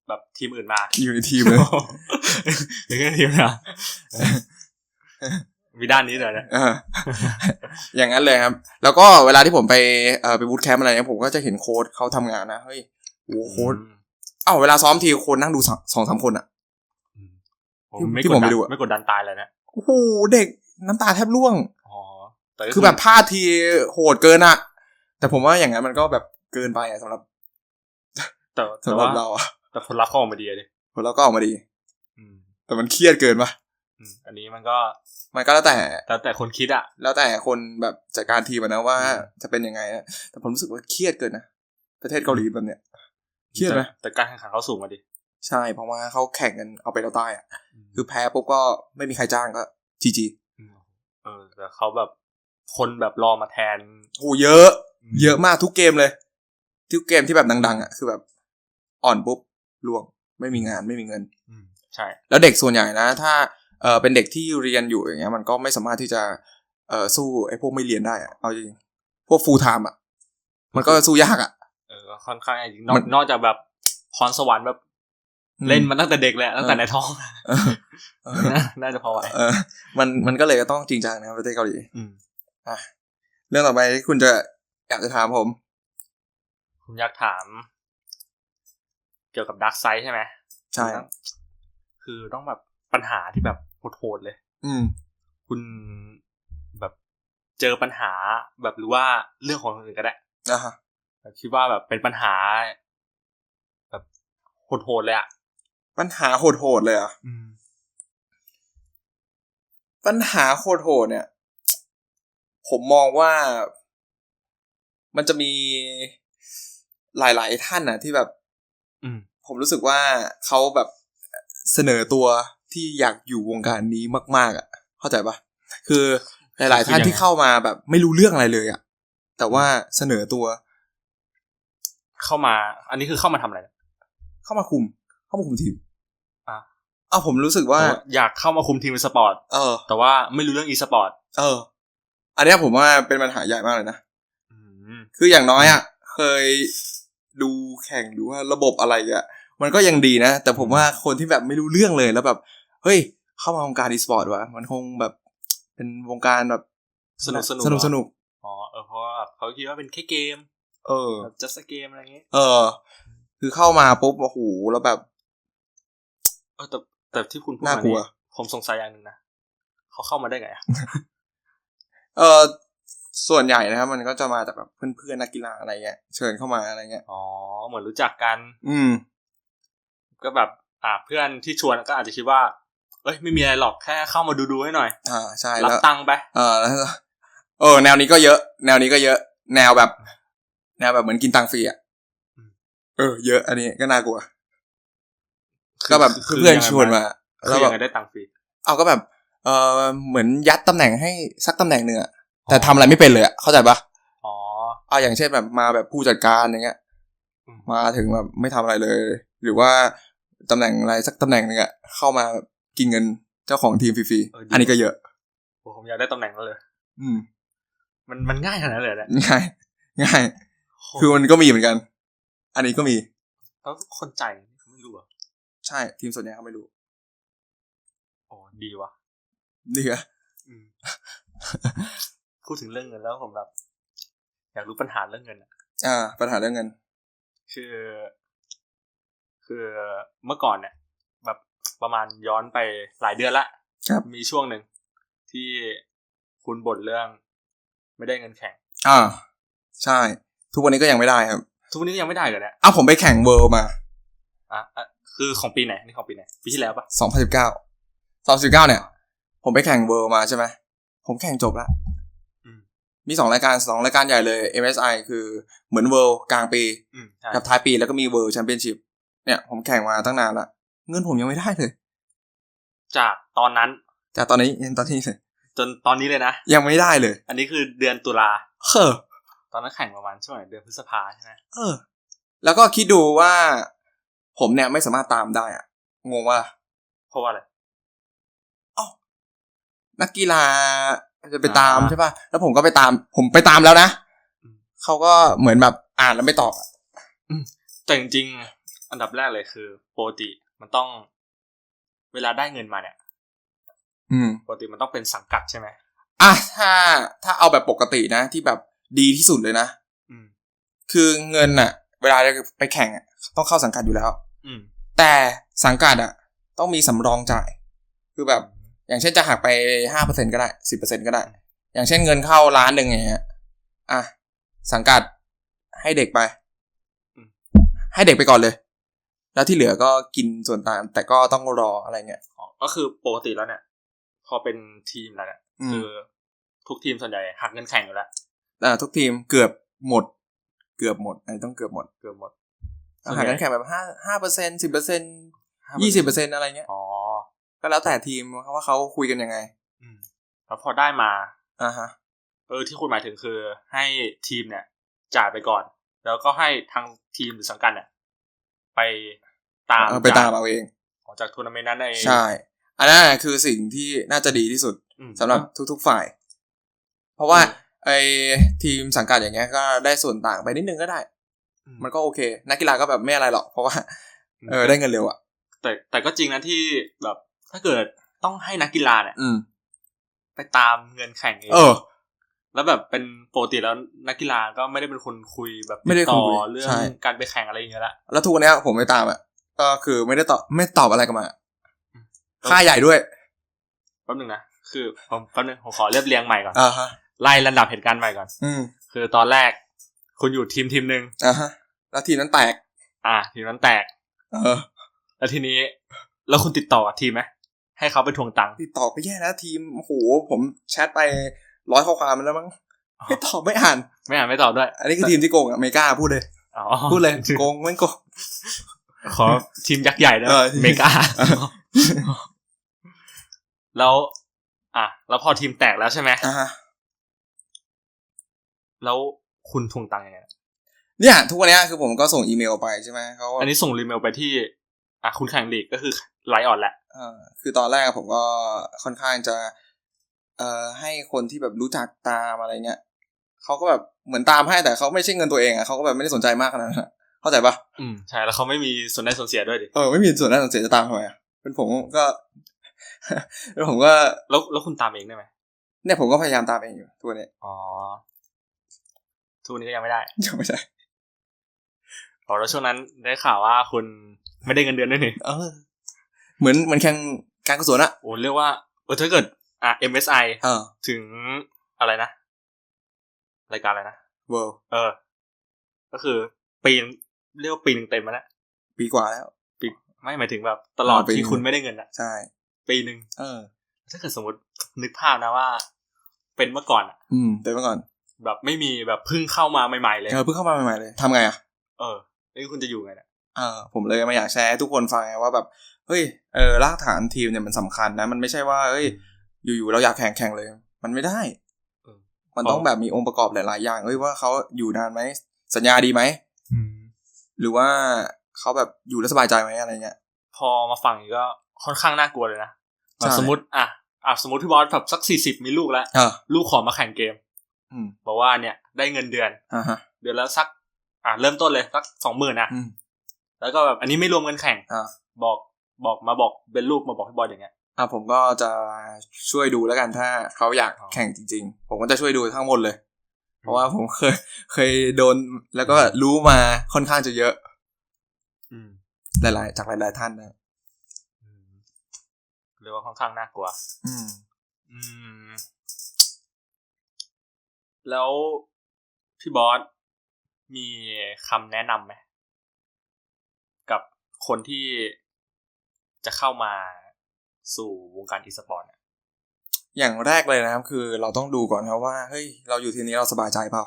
Speaker 2: แบบทีมอื่นมา
Speaker 1: อยู่ในทีมเลย
Speaker 2: หรือแค่ทีมนะ มีด้านนี้หน่อยนะ
Speaker 1: เอออย่างนั้นเลยครับ แล้วก็เวลาที่ผมไปเอ่อไปบูตแคมป์อะไรเนี่ยผมก็จะเห็นโค้ชเขาทำงานนะเฮ้ยโอ้โหโค้ชเอ้าเวลาซ้อมทีโค้ชนั่งดูสองสองสามคนอะ
Speaker 2: อืมผมไม่
Speaker 1: ที่
Speaker 2: ก
Speaker 1: ผ
Speaker 2: ด
Speaker 1: ม
Speaker 2: ดั
Speaker 1: ไป
Speaker 2: น
Speaker 1: ดูอะ
Speaker 2: ไม่กดดันตายเลยนะ
Speaker 1: โอ้โหเด็กน้ำตาแทบร่วง
Speaker 2: อ๋อแต่ก็
Speaker 1: คือแบบพลาดทีโหดเกินอะแต่ผมว่าอย่างนั้นมันก็แบบเกินไปอะสำหรับ
Speaker 2: แต่
Speaker 1: สำ
Speaker 2: แต่
Speaker 1: หรับ
Speaker 2: ว่า
Speaker 1: เราอะ
Speaker 2: แต่ผลลัพธ์เขาออกมาดีอะดิ
Speaker 1: ผลเราก็ออกมาดี
Speaker 2: อืม
Speaker 1: แต่มันเครียดเกินปะ
Speaker 2: อืมอันนี้มันก็
Speaker 1: มันก็แล้วแต่
Speaker 2: แล้วแต่คนคิดอะ
Speaker 1: แล้วแต่คนแบบจัดการทีมอะนะว่า
Speaker 2: อืม
Speaker 1: จะเป็นยังไงนะแต่ผมรู้สึกว่าเครียดเกินนะประเทศเกาหลีแบบเนี้ยเครียดไหม
Speaker 2: แต่แต่การแข่งขันเขาสูงมาดิ
Speaker 1: ใช่เพราะว่าเขาแข่งกันเอาไปเราตายอะคือแพ้ปุ๊บก็ไม่มีใครจ้างก็จีจี
Speaker 2: มเออแต่เขาแบบคนแบบรอมาแทน
Speaker 1: โหเยอะ เยอะมากทุกเกมเลยทุกเกมที่แบบดัง ๆ อะ คือแบบอ่อนปุ๊บล่วงไม่มีงานไม่มีเงิน
Speaker 2: อืมใช่
Speaker 1: แล้วเด็กส่วนใหญ่นะ ถ้า เออเป็นเด็กที่เรียนอยู่อย่างเงี้ยมันก็ไม่สามารถที่จะเออสู้ไอ้พวกไม่เรียนได้อะเอาจริงพวกฟูลไทม์อะ มันก็สู้ยากอะ
Speaker 2: เออค่อนข้างจริงนอก
Speaker 1: มัน
Speaker 2: นอกจากแบบพรสวรรค์แบบเล่นมาตั้งแต่เด็กแหละตั้งแต่ในท้อง
Speaker 1: เออเออ
Speaker 2: น่าน่าจะพอไหว
Speaker 1: เออมันมันก็เลยต้องจริงจังนะประเทศเกาหลี
Speaker 2: อืม
Speaker 1: เรื่องต่อไปที่คุณจะอยากจะถามผม
Speaker 2: ผมอยากถาม เกี่ยวกับดักไซด์ใช่ไหม
Speaker 1: ใช่
Speaker 2: คือต้องแบบ ปัญหาที่แบบโหดๆเลย
Speaker 1: อืม
Speaker 2: คุณแบบเจอปัญหาแบบหรือว่าเรื่องของคนอื่นก็ได้
Speaker 1: นะฮะ
Speaker 2: แบบคิดว่าแบบเป็นปัญหา แบบโหดๆเลยอะ
Speaker 1: ปัญหาโหดๆเลยเหรอะ
Speaker 2: อืม
Speaker 1: ปัญหาโหดๆเนี่ย ผมมองว่ามันจะมีหลาย ๆ ท่านนะที่แบบ
Speaker 2: อืม
Speaker 1: ผมรู้สึกว่าเขาแบบเสนอตัว ที่อยากอยู่วงการนี้มาก ๆ อะ เข้าใจปะคือหลาย ๆ ท่านที่เข้ามาแบบ ไม่รู้เรื่องอะไรเลยอะ แต่ว่าเสนอตัว
Speaker 2: เข้ามา อันนี้คือเข้ามาทำอะไรนะ
Speaker 1: เข้ามาคุม เข้ามาคุมทีม
Speaker 2: อะ
Speaker 1: เอาผมรู้สึกว่า
Speaker 2: อยากเข้ามาคุมทีมสปอร์ต
Speaker 1: เออ
Speaker 2: แต่ว่าไม่รู้เรื่องอีสปอร์ต
Speaker 1: เออ อันเนี้ยผมว่าเป็นปัญหาใหญ่มากเลยนะ
Speaker 2: อืม
Speaker 1: คืออย่างน้อยอะ เคยดูแข่งหรือว่าระบบอะไรอะมันก็ยังดีนะ แต่ผมว่าคนที่แบบไม่รู้เรื่องเลยแล้วแบบ เฮ้ย เข้ามาวงการอีสปอร์ตวะมันคงแบบ เป็นวงการแบบ
Speaker 2: สนุกสนุก
Speaker 1: สนุกสนุก
Speaker 2: อ๋อเออเพราะว่าแบบเขาคิดว่าเป็นแค่เกม
Speaker 1: เออ
Speaker 2: แบบ just a game อะไรอย่างงี้
Speaker 1: เออ คือเข้ามาปุ๊บโอ้โหแล้วแบบ
Speaker 2: เออแต่แต่ที่คุณพูด
Speaker 1: น่ากลัว
Speaker 2: มผมสงสัยอย่างหนึ่งนะเขาเข้ามาได้ไงอะ
Speaker 1: เออส่วนใหญ่นะครับ มันก็จะมาจากแบบเพื่อนๆนักกีฬาอะไรเงี้ยเชิญเข้ามาอะไรเงี้ย
Speaker 2: อ๋อเหมือนรู้จักกัน
Speaker 1: อืม
Speaker 2: ก็แบบ อ่าเพื่อนที่ชวนก็อาจจะคิดว่า เอ้ยไม่มีอะไรหรอกแค่เข้ามาดูดูๆให้หน่อย
Speaker 1: อ่าใช่
Speaker 2: รั
Speaker 1: แล้
Speaker 2: บ
Speaker 1: ว
Speaker 2: ตังค์ไป
Speaker 1: เออแล้วเออแนวนี้ก็เยอะ แนวนี้ก็เยอะ แนวแบบ แนวแบบเหมือนกินตังค์ฟรีอะ
Speaker 2: อืม
Speaker 1: เออเยอะ อันนี้ก็น่ากลัว
Speaker 2: คือ
Speaker 1: ก็แบบ
Speaker 2: คื
Speaker 1: เพื่อน
Speaker 2: ยังไง
Speaker 1: ชวนมา
Speaker 2: คื
Speaker 1: แล้ว
Speaker 2: อ
Speaker 1: แบ
Speaker 2: ยั
Speaker 1: บ
Speaker 2: งไงได้ตังค์ฟรี
Speaker 1: เอาก็แบบ เออเหมือนยัดตำแหน่งให้สักตำแหน่งหนึ่งอะแต่ทำอะไรไม่เป็นเลยอะเข้าใจปะ
Speaker 2: อ๋อ
Speaker 1: เอาอย่างเช่นแบบมาแบบผู้จัดการอย่างเงี้ย
Speaker 2: อืม
Speaker 1: มาถึงแบบไม่ทำอะไรเลย หรือว่าตำแหน่งอะไรสักตำแหน่งหนึ่งอะเข้ามา กินเงินเจ้าของทีมฟรีๆ อันนี้ก็เยอะ
Speaker 2: โอ้ผมอยากได้ตำแหน่งนั้นเลย
Speaker 1: อืม
Speaker 2: มันมันง่ายขนาดนั้นเลยแหละ
Speaker 1: ง่าย ง่าย คือมันก็มีเหมือนกัน อันนี้ก็มี
Speaker 2: แล้วคนจ่ายเขาไม่รู้เหรอะ
Speaker 1: ใช่ ทีมส่วนใหญ่เขาไม่รู้
Speaker 2: อ๋อดีว่ะ
Speaker 1: ดีอะ
Speaker 2: อืมพูดถึงเรื่องเงินแล้วผมแบบ อยากรู้ปัญหาเรื่องเงินอะ
Speaker 1: อ่า ปัญหาเรื่องเงิน
Speaker 2: คือ คือเมื่อก่อนเนี่ยแบบ ประมาณย้อนไปหลายเดือนละ
Speaker 1: ครับ
Speaker 2: มีช่วงหนึ่งที่คุณบ่นเรื่องไม่ได้เงินแข่ง
Speaker 1: อ่า ใช่ ทุกวันนี้ก็ยังไม่ได้ครับ
Speaker 2: ทุกวันนี้ก็ยังไม่ได้เลยเนี่ย
Speaker 1: อ้าวผมไปแข่งเวิลด์มา
Speaker 2: อะอะคือของปีไหนนี่ของปีไหนปีที่แล้วปะ
Speaker 1: 2019 2019เนี่ย ผมไปแข่งเวิลด์มาใช่ไหมผมแข่งจบละ
Speaker 2: อืม
Speaker 1: มีสองรายการสองรายการใหญ่เลย MSI คือเหมือนเวิลด์กลางปี
Speaker 2: อืมใช่
Speaker 1: กับท้ายปีแล้วก็มีเวิลด์แชมเปี้ยนชิพเนี่ยผมแข่งมาตั้งนานละ เงินผมยังไม่ได้เลย
Speaker 2: จากตอนนั้น
Speaker 1: จากตอนนี้ยันตอนนี้เลย
Speaker 2: จนตอนนี้เลยนะ
Speaker 1: ยังไม่ได้เลย
Speaker 2: อันนี้คือเดือนตุลา
Speaker 1: เฮ้อ
Speaker 2: ตอนนั้นแข่งประมาณช่วงไหนเดือนพฤษภาใช่ไหม
Speaker 1: เออ แล้วก็คิดดูว่า ผมเนี่ยไม่สามารถตามได้อะงงว่า
Speaker 2: เพราะว่าอะไร
Speaker 1: นักกีฬาจะไปตาม
Speaker 2: อ่า
Speaker 1: ใช่ป่ะ แล้วผมก็ไปตาม ผมไปตามแล้วนะ
Speaker 2: อืม
Speaker 1: เขาก็เหมือนแบบอ่านแล้วไม่ตอบอะ
Speaker 2: แต่จริงๆ อันดับแรกเลยคือปกติ มันต้องเวลาได้เงินมาเนี่ย
Speaker 1: อืม
Speaker 2: ปกติมันต้องเป็นสังกัดใช่ไหม
Speaker 1: อะถ้า ถ้าเอาแบบปกตินะ ที่แบบดีที่สุดเลยนะ
Speaker 2: อืม
Speaker 1: คือเงินอะเวลาจะไปแข่งอะต้องเข้าสังกัดอยู่แล้ว
Speaker 2: อืม
Speaker 1: แต่สังกัดอะต้องมีสำรองจ่าย คือแบบ อย่างเช่นจะหักไปห้าเปอร์เซ็นก็ได้สิบเปอร์เซ็นก็ได้ อย่างเช่นเงินเข้าล้านหนึ่งอย่างเงี้ยอะสังกัดให้เด็กไป
Speaker 2: อืม
Speaker 1: ให้เด็กไปก่อนเลย แล้วที่เหลือก็กินส่วนต่างแต่ก็ต้องรออะไรเงี้ย
Speaker 2: อ๋อก็คือปกติแล้วเนี่ย พอเป็นทีมแล้วเนี่ย
Speaker 1: อืม
Speaker 2: คือทุกทีมส่วนใหญ่หักเงินแข่งอยู่แล้ว
Speaker 1: อ่าทุกทีมเกือบหมด เกือบหมดอันนี้ต้องเกือบหมด
Speaker 2: เกือบหมด
Speaker 1: หักกันแข่งแบบห้าห้าเปอร์เซ็นสิบเปอร์เซ็นยี่สิบเปอร์เซ็นอะไรเงี้ย
Speaker 2: อ๋อ
Speaker 1: ก็แล้วแต่ทีมว่าเขาคุยกันยังไง
Speaker 2: อืมแล้วพอได้มา
Speaker 1: อ่าฮะ
Speaker 2: เออที่คุณหมายถึงคือให้ทีมเนี่ย จ่ายไปก่อน แล้วก็ให้ทางทีมหรือสังกัดเนี่ย ไป ตาม
Speaker 1: เออไปตามเอาเอง
Speaker 2: ของจากทัวร์นาเมนต์นั้นเอง
Speaker 1: ใช่ อันนั้นน่ะคือสิ่งที่น่าจะดีที่สุด
Speaker 2: อืม
Speaker 1: สำหรับทุก ๆฝ่าย เพราะว่าไอ้ทีมสังกัดอย่างเงี้ยก็ได้ส่วนต่างไปนิดนึงก็ได้
Speaker 2: อืม
Speaker 1: มันก็โอเค นักกีฬาก็แบบไม่อะไรหรอก เพราะว่า เออได้เงินเร็วอะ
Speaker 2: แต่แต่ก็จริงนะที่แบบถ้าเกิดต้องให้นักกีฬาเนี่ย
Speaker 1: อืม
Speaker 2: ไปตามเงินแข่งเอง
Speaker 1: เออ
Speaker 2: แล้วแบบเป็นปกติแล้วนักกีฬาก็ไม่ได้เป็นคนคุยแบบ
Speaker 1: ไม่ได้
Speaker 2: ติต่อ
Speaker 1: คุย
Speaker 2: เรื่อง
Speaker 1: ใช่
Speaker 2: การไปแข่งอะไรอย่างเงี้ยละ
Speaker 1: แล้วทุกวันเนี้ยผมไปตามอะ ก็คือไม่ได้ตอบไม่ตอบอะไรกลันมา
Speaker 2: อืม
Speaker 1: ค่าใหญ่ด้วย
Speaker 2: แป๊บนึงนะคือผมแป๊บนึงผมขอเรียบเรียงใหม่ก่อน
Speaker 1: อ่าฮะ
Speaker 2: ไล่ลำดับเหตุการณ์ใหม่ก่อน
Speaker 1: อืม
Speaker 2: คือตอนแรก คุณอยู่ทีมทีมหนึ่ง
Speaker 1: อ่าฮะ แล้วทีมนั้นแตก
Speaker 2: อ่า ทีมนั้นแตก
Speaker 1: เออ
Speaker 2: แล้วทีนี้ แล้วคุณติดต่อกับทีมไหมให้เขาไปทวงตังค์
Speaker 1: ติดต่อไปแย่นะทีมโอ้โหผมแชทไปร้อยข้อความแล้วมั้งไม่ตอบไม่อ่าน
Speaker 2: ไม่อ่านไม่ตอบด้วย
Speaker 1: อันนี้คือทีมที่โกงอะไม่กล้าพูดเลย
Speaker 2: อ๋อ
Speaker 1: พูดเลยโกงไม่โกง
Speaker 2: ขอทีมยักษ์ใหญ่ด้วย
Speaker 1: เออ
Speaker 2: เมกาแล้ว อะ แล้วพอทีมแตกแล้วใช่ไหม
Speaker 1: อ่าฮะ
Speaker 2: แล้วคุณทวงตังค์ยังไง
Speaker 1: เนี่ย ทุกวันเนี้ยคือผมก็ส่งอีเมลไปใช่ไหมเขา
Speaker 2: อันนี้ส่งรีเมลไปที่ อะคุณแข่งลีกก็คือไลออนแหละ
Speaker 1: เออคือตอนแรกผมก็ค่อนข้างจะ เอ่อให้คนที่แบบรู้จักตามอะไรเงี้ยเขาก็แบบเหมือนตามให้แต่เขาไม่ใช่เงินตัวเองอะเขาก็แบบไม่ได้สนใจมากขนาดนั้นอะ เขเข้าใจปะ
Speaker 2: อืมใช่แล้วเขาไม่มีส่วนได้ส่วนเสียด้วยดิ
Speaker 1: เออไม่มีส่วนได้ส่วนเสียจะตามทำไมอะเป็นผมก็เป็นผมก็
Speaker 2: แล้วแล้วคุณตามเองได้ไหม
Speaker 1: เนี่ยผมก็พยายามตามเองอยู่ตัวเนี้ย
Speaker 2: อ๋อทุกนี้ก็ยังไม่ได้
Speaker 1: ยังไม่ใช่
Speaker 2: อ๋อแล้วช่วงนั้นได้ข่าวว่าคุณไม่ได้เงินเดือนด้วยนี่
Speaker 1: เออ เหมือนเหมือนแข่งการกุศลอะ
Speaker 2: โอ้เรียกว่าเออถ้าเกิด อะ MSI
Speaker 1: เออ
Speaker 2: ถึงอะไรนะ รายการอะไรนะ
Speaker 1: world
Speaker 2: เออ ก็คือปีน เรียกว่าปีหนึ่งเต็มแล้วนะ
Speaker 1: ปีกว่าแล้ว
Speaker 2: ปีไม่หมายถึงแบบตลอด
Speaker 1: อ๋อปีหนึ่
Speaker 2: ที่
Speaker 1: ง
Speaker 2: คุณไม่ได้เงินอะ
Speaker 1: ใช่
Speaker 2: ปีหนึ่ง
Speaker 1: เออ
Speaker 2: ถ้าเกิดสมมตินึกภาพนะว่า เป็นเมื่อก่อนอะ
Speaker 1: อืมเดี๋ยวมาก่อน
Speaker 2: แบบไม่มีแบบเพิ่งเข้ามาใหม่ๆเลย
Speaker 1: เออเพิ่งเข้ามาใหม่ๆเลยทำไงอะ
Speaker 2: เออนี่คุณจะอยู่ไงเนี่ย
Speaker 1: เออผมเลยมาอยากแชร์ให้ทุกคนฟังไงว่าแบบเฮ้ยเออรากฐานทีมเนี่ยมันสำคัญนะ มันไม่ใช่ว่าเอ้ย อยู่ๆเราอยากแข่งแข่งเลย มันไม่ได้
Speaker 2: เออ
Speaker 1: มันต้องแบบมีองค์ประกอบหลาย ๆ อย่างเอ้ยว่าเขาอยู่นานไหมสัญญาดีไหม
Speaker 2: อืม
Speaker 1: หรือว่าเขาแบบอยู่แล้วสบายใจไหมอะไรเงี้ย
Speaker 2: พอมาฟังอย่างนี้ก็ค่อนข้างน่ากลัวเลยนะแบบ
Speaker 1: ใช่
Speaker 2: สมมติอะอะสมมติพี่บอสแบบสักสี่สิบมีลูกแล้ว
Speaker 1: อ่า
Speaker 2: ลูกขอมาแข่งเกม
Speaker 1: อืม
Speaker 2: บอกว่าเนี่ยได้เงินเดือน
Speaker 1: อ่าฮะ
Speaker 2: เดือนละสัก อะเริ่มต้นเลยสักสองหมื่นอะ
Speaker 1: อืม
Speaker 2: แล้วก็แบบอันนี้ไม่รวมเงินแข่ง
Speaker 1: อ่า
Speaker 2: บอกบอกมาบอกเป็นลูกมาบอกพี่บอสอย่างเงี้ย
Speaker 1: อ่าผมก็จะช่วยดูแล้วกันถ้าเขาอยาก
Speaker 2: อ๋อ
Speaker 1: แข่งจริง ๆ ผมก็จะช่วยดูทั้งหมดเลย เพราะว่าผมเคยเคยโดนแล้วก็รู้มาค่อนข้างจะเยอะ
Speaker 2: อืม
Speaker 1: หลายๆ จากหลาย ๆ ท่านนะ
Speaker 2: อืมเรียกว่าค่อนข้างน่ากลัว
Speaker 1: อืม
Speaker 2: อืม แล้วพี่บอสมีคำแนะนำไหมกับคนที่จะเข้ามาสู่วงการอีสปอร์ตเนี่ย
Speaker 1: อย่างแรกเลยนะครับ คือเราต้องดูก่อนนะว่าเฮ้ยเราอยู่ทีนี้เราสบายใจเปล่า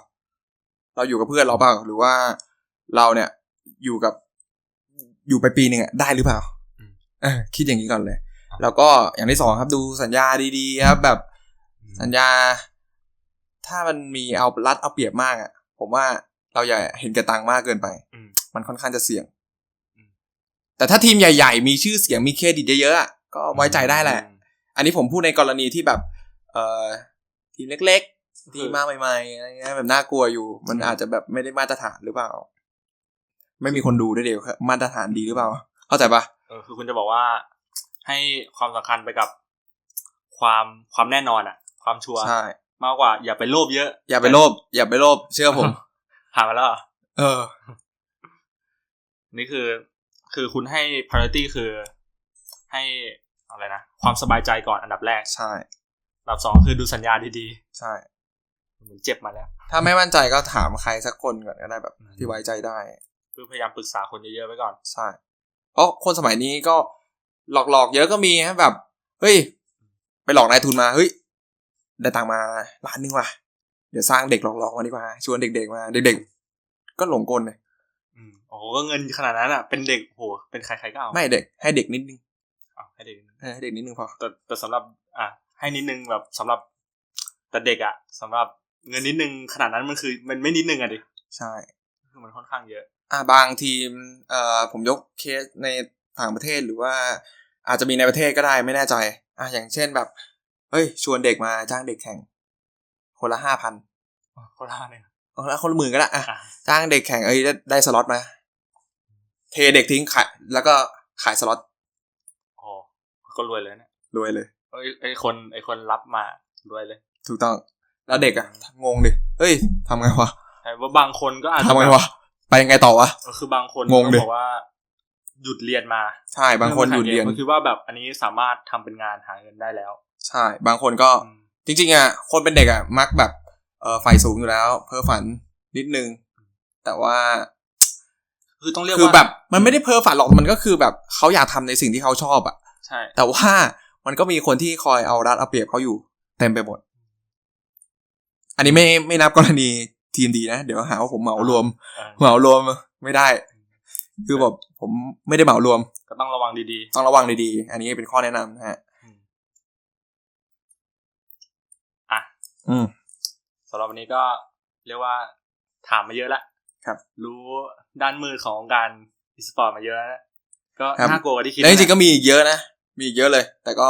Speaker 1: เราอยู่กับเพื่อนเราเปล่าหรือว่าเราเนี่ยอยู่กับอยู่ไปปีหนึ่งอะได้หรือเปล่า
Speaker 2: อืม
Speaker 1: เออคิดอย่างนี้ก่อนเลย
Speaker 2: อะ
Speaker 1: แล้วก็อย่างที่สองครับดูสัญญาดีๆครับ แบบสัญญา ถ้ามันมีเอารัดเอาเปรียบมากอะผมว่าเราอย่าเห็นแก่ตังค์มากเกินไป
Speaker 2: อืม
Speaker 1: มันค่อนข้างจะเสี่ยง
Speaker 2: อืม
Speaker 1: แต่ถ้าทีมใหญ่ ๆ มีชื่อเสียงมีเครดิตเยอะๆอะก็ไว้ใจได้แหละ อันนี้ผมพูดในกรณีที่แบบ เอ่อทีมเล็กๆทีมมาใหม่ๆอะไรเงี้ยแบบน่ากลัวอยู่ มัน
Speaker 2: อืม
Speaker 1: อาจจะแบบไม่ได้มาตรฐานหรือเปล่า ไม่มีคนดูด้วยเดียวมาตรฐานดีหรือเปล่า เข้าใจปะ
Speaker 2: เออคือคุณจะบอกว่า ให้ความสำคัญไปกับความความแน่นอนอะความชัวร์
Speaker 1: ใช่
Speaker 2: มากกว่า อย่าไปโลภเยอะ
Speaker 1: อย่าไปโลภอย่าไปโลภเชื่อผม
Speaker 2: ผ่านมาแล้วเหรอ
Speaker 1: เออ
Speaker 2: นี่คือ คือคุณให้ priority คือให้ อะไรนะความสบายใจก่อนอันดับแรก
Speaker 1: ใช่
Speaker 2: อันดับสองคือดูสัญญาดี
Speaker 1: ใช่
Speaker 2: ๆเหมือนเจ็บมาแล้ว
Speaker 1: ถ้าไม่มั่นใจก็ถามใครสักคนก่อนก็ได้แบบ
Speaker 2: อืม
Speaker 1: ที่ไว้ใจได้
Speaker 2: คือพยายามปรึกษาคนเยอะๆไว้ก่อน
Speaker 1: ใช่เพราะคนสมัยนี้ก็หลอกๆเยอะก็มีฮะแบบ เฮ้ย ไปหลอกนายทุนมาเฮ้ยได้ตังค์มาล้านหนึงว่ะเดี๋ยวสร้างเด็กหลอกๆมาดีกว่า ชวนเด็กๆมาเด็กๆก็หลงกลเลย
Speaker 2: อืมโอ้โหก็เงินขนาดนั้นอะ เป็นเด็กโอ้โหเป็นใครๆก็เอา
Speaker 1: ไม่เด็ก ให้เด็กนิดนึง
Speaker 2: เอา ให้เด็ก
Speaker 1: เออให้เด็กนิดนึงพอ
Speaker 2: แต่แต่สำหรับ อะให้นิดนึงแบบสำหรับ แต่เด็กอะสำหรับเงินนิดนึงขนาดนั้นมันคือ มันไม่นิดนึงอะดิ
Speaker 1: ใช่
Speaker 2: คือมันค่อนข้างเยอะ
Speaker 1: อ่าบางทีมเอ่อผมยกเคสในต่างประเทศหรือว่า อาจจะมีในประเทศก็ได้ไม่แน่ใจ อะอย่างเช่นแบบเฮ้ย ชวนเด็กมาจ้างเด็กแข่ง คนละห้าพัน
Speaker 2: โคตรห้าเนี่ย
Speaker 1: คนละคนละหมื่นก็ได้อะ
Speaker 2: อะ
Speaker 1: จ้างเด็กแข่งเอ้ยได้ได้สล็อตมา เทเด็กทิ้งขายแล้วก็ขายสล็อต
Speaker 2: โอ้โห ก็รวยเลยเนี่ย
Speaker 1: รวยเลย
Speaker 2: เอ้ยไอคนไอคนรับมารวยเลย
Speaker 1: ถูกต้อง แล้วเด็กอะงงดิเฮ้ยทำไงวะ
Speaker 2: แต่ว่าบางคนก็อาจจะ
Speaker 1: ทำไง
Speaker 2: แบบ
Speaker 1: วะไปยังไงต่อวะ
Speaker 2: เออคือบางคน
Speaker 1: งงดิ
Speaker 2: ก็บอกว่า หยุดเรียนมา
Speaker 1: ใช่ บางคนหยุดเรียน
Speaker 2: ก็คิดว่าแบบอันนี้สามารถทำเป็นงานหาเงินได้แล้ว
Speaker 1: ใช่ บางคนก็
Speaker 2: อืม
Speaker 1: จริงๆอะคนเป็นเด็กอะมักแบบเออไฟสูงอยู่แล้ว เพ้อฝันนิดนึง แต่ว่า
Speaker 2: คือต้องเรียก
Speaker 1: คือ
Speaker 2: ว่า
Speaker 1: แบบมันไม่ได้เพ้อฝันหรอกมันก็คือแบบเขาอยากทำในสิ่งที่เขาชอบอะ
Speaker 2: ใช่
Speaker 1: แต่ว่ามันก็มีคนที่คอยเอารัดเอาเปรียบเขาอยู่ เต็มไปหมด อันนี้ไม่ไม่นับกรณีทีมดีนะ เดี๋ยวหาว่าผมเหมารวม
Speaker 2: เออ
Speaker 1: เหมารวมไม่ได้ คือแบบผมไม่ได้เหมารวม
Speaker 2: ก็ต้องระวังดี
Speaker 1: ต้องระวังดีๆ อันนี้เป็นข้อแนะนำนะฮะ
Speaker 2: ๆอะ
Speaker 1: อืม
Speaker 2: สำหรับวันนี้ก็เรียกว่าถามมาเยอะแล้ว
Speaker 1: ครับ
Speaker 2: รู้ด้านมืดของการอีสปอร์ตมาเยอะแล้วนะก็
Speaker 1: ครับ
Speaker 2: น่ากลัวกว่าที่คิด
Speaker 1: แล้วจริงๆก็มีอีกเยอะนะ มีอีกเยอะเลย แต่ก็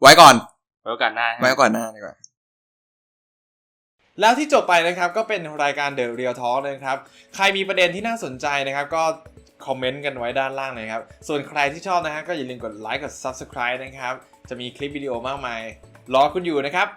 Speaker 1: ไว้ก่อน
Speaker 2: ไว้โอกาสหน้า
Speaker 1: ไว้ก่อนหน้าดีกว่าแล้วที่จบไปนะครับก็เป็นรายการ The Real Talk นะครับ ใครมีประเด็นที่น่าสนใจนะครับ ก็คอมเมนต์กันไว้ด้านล่างเลยครับ ส่วนใครที่ชอบนะฮะก็อย่าลืมกดไลค์กด Subscribe นะครับ จะมีคลิปวิดีโอมากมาย รอคุณอยู่นะครับ